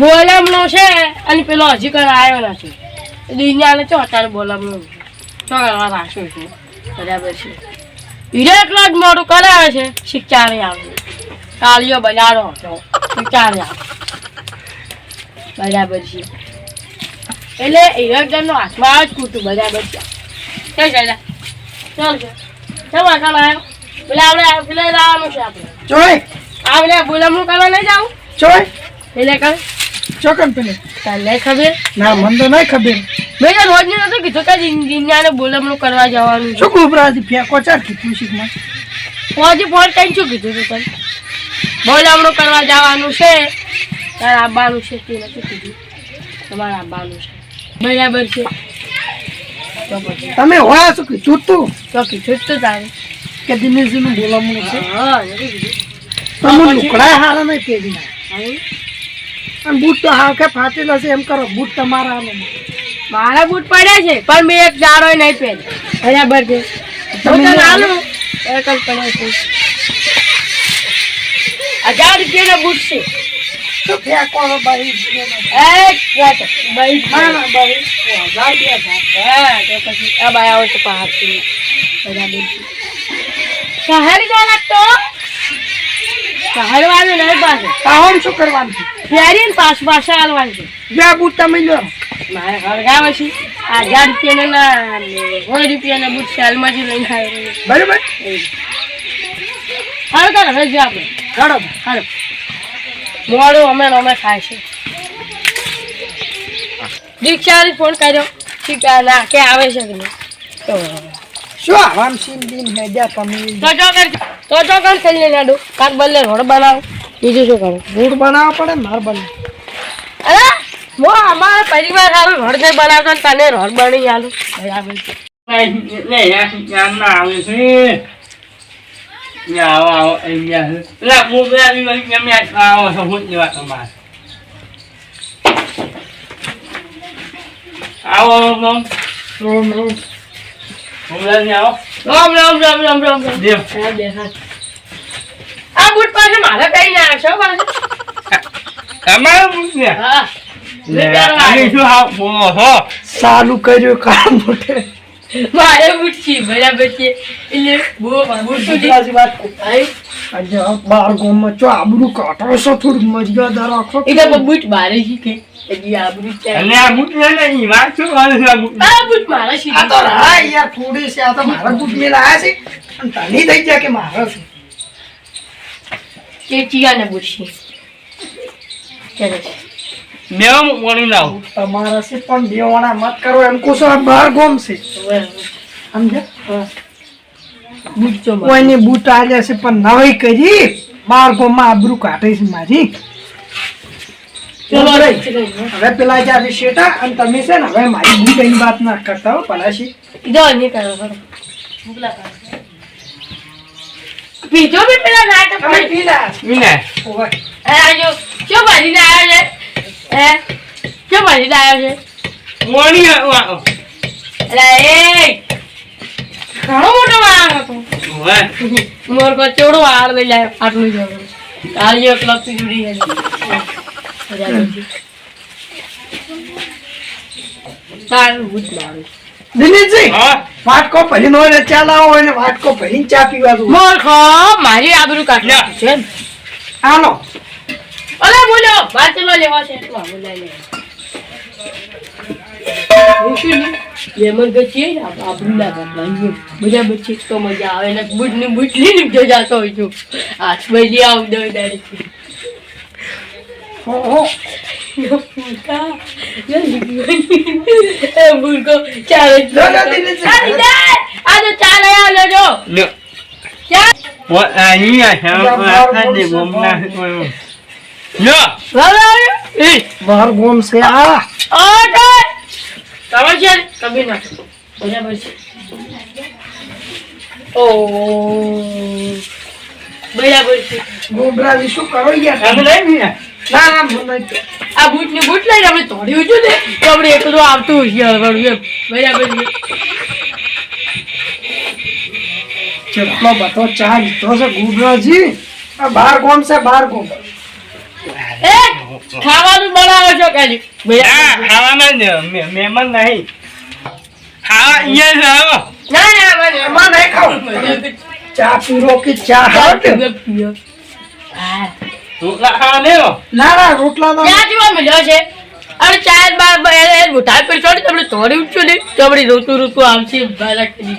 બોલમનો છે અને પેલો હજી કઈ આવ્યો નથી ચો અત્યારે કરવા રાખ્યો છે? બરાબર છે. હીરો જ મોટું કરાવે છે, શિક્ષા નહીં આવે. કાળીઓ બનાડો હતો શિક્ષા આવે. બરાબર છે. એટલે હીરોજનનો હાથમાં જ કૂટું બરાબર છે. કઈ ગયા ચાલ છે. વાંચા આવ્યો પેલા આપણે પેલા છે આપણે. ચોય આ પેલા બોલમનું કરવા નહીં જાઉં? ચોય. એટલે કઈ ચોકન પેલે તને ખબર? ના મને તો નહીં ખબર. મેં તો રોજ નતું કીધું કે જીન્યાને બોલમનું કરવા જવાનું છે. શું ગોબરાથી ફેંકો ચાર કીધું શીખમાં ફોજી ફોન ટાઈમ શું કીધું તું તને? બોલમનું કરવા જવાનું છે. તારે આવવાનું છે તે નથી કીધું? તમારે આવવાનું છે. બરાબર છે. તમે હોય શું કીધું તું તો કીધું જ તારે. કે દિનેશજીનું બોલાવવાનું છે? હા નથી કીધું. તો મને હારા નહીં પહેરી અને બૂટ તો હાવ કે ફાટેલા છે એમ કરો બૂટ તમારા મારા બૂટ પડ્યા છે પણ મેં એક દાડો નહીં પહેર બરાબર છે. હજાર રૂપિયાના બૂટ છે. તો ફેંકો. ભાઈ ભાઈ હજાર બે હા તો પછી આ બાય આવે તો પહાડ છે. શહેર વાળું નહીં શું કરવાનું છે? ફેરીને પાસ પાસે હાલવાનું છે. બે બૂટ તમે લો મારે હળગાવે છે. આ હજાર રૂપિયાના ના સો રૂપિયાના બુટ લઈને આવ્યો બરાબર? હાલ કર હવે જો આપણે. કાઢો હાલો. મોડું અમે અમે ખાય છે. દીક્ષાને ફોન કર્યો. ઠીક ના કે આવે છે કે નહીં. તો શું સિંહ બીન હેડ્યા તમે તો જો કર તો જો કામ થઈ લે નાડુ કાક બદલે રોડ બનાવ. બીજું શું કરું? રોડ બનાવવા પડે માર બનાવ અરે મો અમારા પરિવાર સારું રોડ નહીં બનાવતો ને તને રોડ બની આલું. બરાબર લે યાર યાર ના આવે છે? યા આવો આવો અહીંયા લા મોબાઈલ આવી વળી કેમ યાર આવો છો હું જેવા તમારે. આવો મમ રોમ રોમ. આવો રામ રામ રામ રામ રામ રામ આ બૂટ પાસે મારે કઈ ના આવશે હો પાછું. તમારે હા. ચાલુ કર્યું કામ મોટે. મારે છે બરાબર છે એટલે બહુ સુધી વાત બાર ગામમાં ચો આબરૂ કાઢો છો થોડુંક મર્યાદા રાખો એ તો બૂટ મારે શીખે એટલે આ બૂટ છે. અને આ બુટ ને નહીં વાત શું છે આ બુટ આ બૂટ મારે આ તો હા યાર થોડી છે આ તો મારા બૂટ મે લાયા છે અને તની થઈ ગયા કે મારો છે કે ચિયાના બૂટ છે ચાલે છે. મેં મળી લાવ તમારા છે પણ દેવાના મત કરો એમ કહું છું બહાર ગોમ છે. હવે, સમજ્યા? બૂટ જો બૂટ આલ્યા છે પણ નવી કરી બાર ગામમાં આબરૂ કાઢે છે મારી. ચલો, ચલો રે. હવે પેલા જ્યાં શેટા અને તમે છે ને હવે મારી બૂટ એની વાત ના કરતા હો પલાશી. ઇધર નહીં કરો પીજો બી પેલા નાટક પીલા. વિને ઓવે. આ જો, શું ભરીને આવ્યો છે હે? કે ભાઈ આવ્યો છે? મોણી આવો અલા એ! ઘણો મોટો વાળ હતો. મોર કો ચોડો વાળ લઈ લાયો આટલું જ. કાળીઓ ક્લબથી જુડી ગઈ. તારું બૂટ મારું હા? વાટકો હોય ને ચા લાવો વાટકો ભરીને ચા પીવા દો. મોરખો મારી આબરૂ કાઢી છે હાલો અલે બોલો વાંચલો લેવા છે. એટલો બોલાય લે? લેમન ગચી ને આબરૂ ના કાઢવાની બધા બચ્ચે તો મજા આવે ને બુટની બુટ લઈને જો જાતો હોય છું. હાથ બજી આવ દો ડાયરેક્ટ ઓહો ભૂકા એ ભૂકો ચાલે તો! બાર ગામ છે આ. તમે છે ને? કભી ના બરાબર છે. ઓ. બરાબર છે. ગોબરાજી શું કરો યાર? તમે લઈ ગયા ના ના મને આ બૂટની બૂટ લઈને આપણે તોડ્યું હતું ને તો આપણે એકલું આવતું હશે હળવળું બરાબર છે. બધો ચા લીધો છે ગોબરાજી. આ બાર ગોમ છે બાર ગોમ. એ ખાવાનું બનાવો છો ભૈયા ખાવામાં જ મહેમાન નહીં. ખાવા અહીંયા ના ના મહેમાન નહીં ખાવું ચા પૂરો કે ચા હાટ હા. રોટલા ખાવા નહીં ના ના રોટલા ના. ક્યાં જોવા મળ્યો છે. અરે ચાર બાર બાર મોટા પર છોડી તમને તોડી ઉઠ્યું ને? તો આપણી ઋતુ ઋતુ આવશે બારા કરી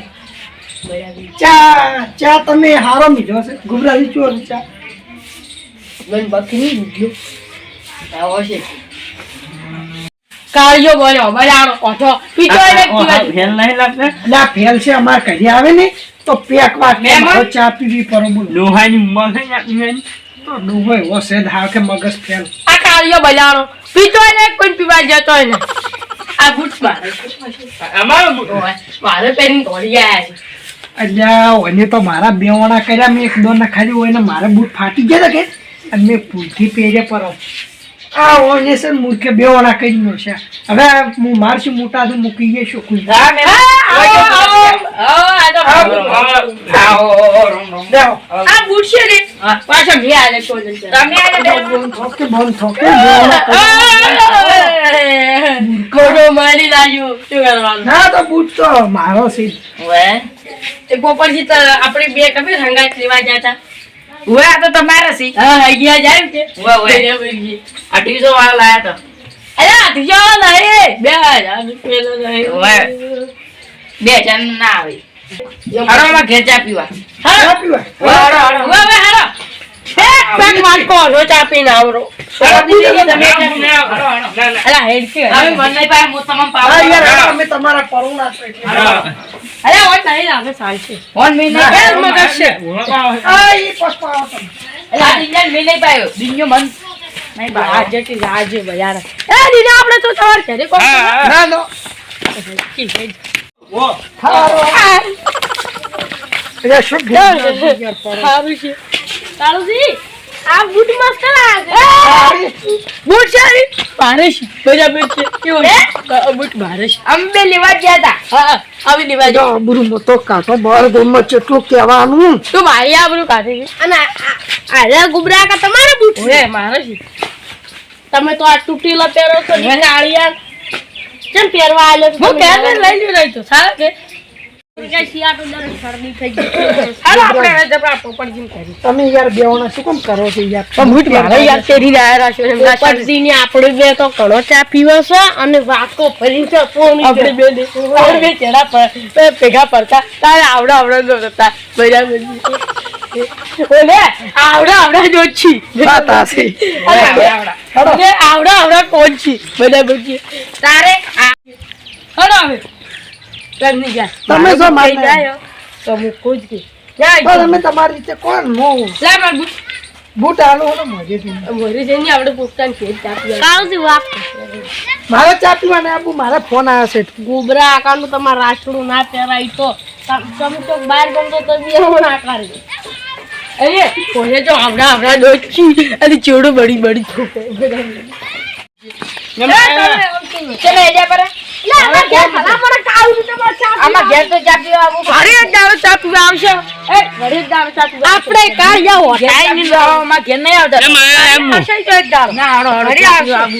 ચા ચા તમે હારો મીધો છે. ગુબરાજી ચોર ચા. બકરી ઉઠ્યો. આવો છે. કાળિયો બોલ્યો બજારો કોઠો. પીતો એને આ- આ- આ ફેલ નહીં લાગતા? ના ફેલ છે અમાર ઘરે આવે ને તો પેક વાત ચા પીવી પડે બોલો. લોહાની ઉંમર છે ને. તો ડૂબો એવો છે ધાર કે મગજ ફેલ. આ કાળિયો બજારો. પીતો એને કોઈ પીવા જતો એને. આ બૂટ મારે અમારો બુ- મારે પહેરીને દોડી આયા છે. અલ્યા ઓને તો મારા બે વણા કર્યા મેં એક દોર ના ખાલી હોય ને મારા બૂટ ફાટી ગયા કે અને મેં ભૂલથી પહેર્યા પર. આ ઓને છે મૂર્ખે બે વાળા કરી નો છે. હવે હું મારશું મોટા તો મૂકી ગયે છું કોઈ. હા, આવો, આ તો આવો, આવો, આવો. દેવો આ બૂટ છે ને. પાછા મેં આલે તો તમે આલે બંધ થોકે બંધ થોકે બે વણા કરી. કોડો મારી લાગ્યો. શું કરવાનું? ના તો બૂટ તો મારો છે વે એ પોપટજી તો આપણે બે કમે રંગાઈ લેવા જતા ઉવે તો તમારે સી હા અહીંયા જાય કે ઉવે. બરાબરજી. અઢીસો વાળા લાયા તો. અરે આઠસો નહીં બે હજાર રૂપિયા નહીં. બે હજાર ના આવે. હારો માં ઘેચા પીવા. ચા પીવા. ઉવે, ઉવે, હાલો. એક પેક વાટકો હલો ચા પીને આવરો. હેડ હવે. તમારા પરુણા. અરે ઓય નહીં લાગે ચાલશે ફોન મેં નહીં પાયો. મગજ છે. ઓળખાવો છે. આ ઈ પસ્પા તમે. આ દિન મેં નહીં પાયો. દિનજો મન નહીં બા આજે કે આજે બજાર એ દિન આપણે તો તમાર ઘરે કોણ. ના નો ઓ, હારો એટલે શું છે સારું છે સારું છે આ બૂટ મસ્ત લાગે સારી. બૂટ છે ભારે છે. બરાબર છે. કેવો બૂટ ભારે છે. અમે લેવા ગયા હતા. હા. આવી લેવા જો આબરૂ મોટો કાઢો બાર ગોમમાં કેટલું કહેવાનું. તું મારી આબરૂ કાઢી છે. અને આલા ગુબરા કા તમારે બૂટ છે? મારે છે. તમે તો આ તૂટેલા પહેરો છો ને કાળિયા કેમ પહેરવા આલે હું પહેરવા લઈ લઈ તો સારા છે તમે યાર બેવણા શું કેમ કરો છો યાર? પણ બૂટ મારે યાર પહેરીને આયા છો એમ ઉપરથી આપણે બે તો ઘણો ચા પીવો છે અને વાકો ફરી છે પોણી આપણે બે ને આપણે બે ચેડા પર ભેગા પડતા તારે આવડા આવડા બરાબર ઓલે આવડા આવડા આ છે. આવડા આવડા. કોણ છે? બરાબર તારે હવે. જા તમે જો માનના. તો હું ખુદ કે જાય તમે તમારી રીતે કોણ? નો લા માર બૂટ. બૂટ આલો આપણે પોતાને આપું. મારે ફોન આવ્યો છે. ગોબરા આકાનું તમારે રાસડું ના પહેરાય તો. તમે તો બહાર ગમતો તો બી એવું ના કરી અરે કોને તો આવડા આવડા ડોચી અને ચેડું બળી બળી. છોકરે ચલો એજા પર.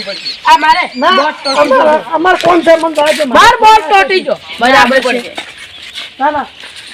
પડશે. અમાર અમાર કોણ છે મને બહાર બાર તોટી જો. બરાબર છે. ના ના.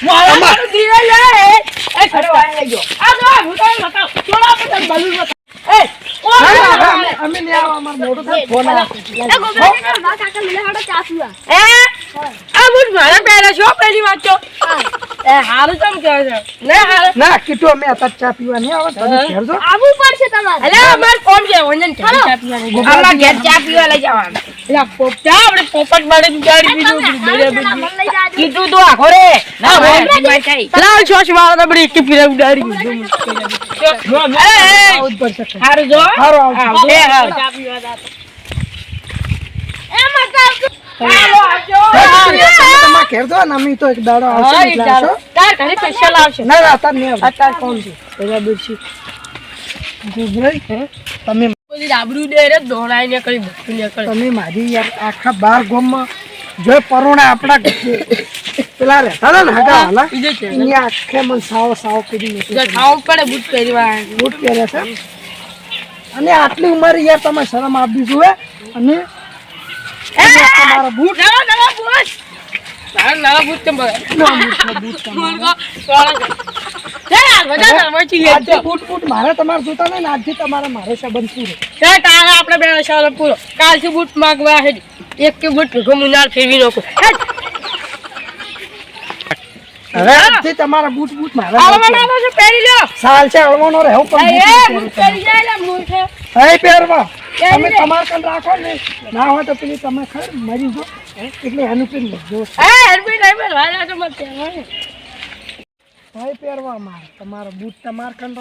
મારું ધીરે લે એ ખડો આ લઈ ગયો. આ જો હું તો બતાવ ચોલા પર બલૂન બતાવ એ ઓ ના, ના, ના, અમે- અમે નહીં આવા અમાર મોટું થાય ફોન આવ્યો એ આ બુટ મારા પહેરે છો પહેલી વાત તો. એ હારું કેમ કહે છે? ને હારું. ના કીધું અમે અત્યારે ચા પીવા નહીં આવે તમે ઘેર આવવું પડશે તમારે. અલે અમાર કોણ છે વંજન ચા પીવાની. આમાં ઘેર ચા પીવા લઈ જવાનું. એટલે પોપટા આપણે પોપટ મારે ગાડી બીજું કીધું તું આખો રે ના થઈ. લાલ છોશ વાળો તો બડી એક ફિરા ઉડાડી દીધું. હારું જો. હારું આવજો. એ હારું. ચા પીવા તમારા ઘેર જો ને અમે તો એક દાડો આવશે એટલે આવશો. તાર ઘરે special આવશે. ના ના અત્યારે નહીં આવશે. અત્યારે કોણ છે? બરાબર છે. તમે બધી આબરૂ દે રે, દોડાઈને કરી બધું ને કરી. તમે મારી યાર આખા બાર ગામમાં જો પરોણા આપણા પેલા રહેતા હતા ને હગા છે. અહીંયા આખે મને સાવ સાવ કરી મૂક્યો ખાવું પડે બૂટ પહેરવા. બૂટ પહેરે છે. અને આટલી ઉંમરે યાર તમે શરમ આપવી જોઈએ અને તમારો બૂટ નવા નવા બૂટ! તારા નવા બૂટ? ના બૂટ, બૂટ બૂટ બૂટ મારે તમારે જોતા નહીં આજથી તમારે મારો સંબંધ પૂરો લે, તારા આપણે બે સાલો પૂરો. કાલથી બૂટ માગવા હે એક કે બૂટ ભેગો ફેરવી નાખો. હવે આજથી તમારા બૂટ બૂટ મારે આવા છે પહેરી લો સાલ છે હળવાનો રહેવું પણ બૂટ બૂટ પહેરી જાય મૂળ છે. પહેરવા. હે પહેરવા. તમે લે. તમારે કન રાખો ને. ના હોય તો પેલી તમે ખર મરી જો એટલે એનું પેલું જો નહીં તો મત પહેરવા. ભાઈ પહેરવા માર. તમારો બૂટ તમાર કન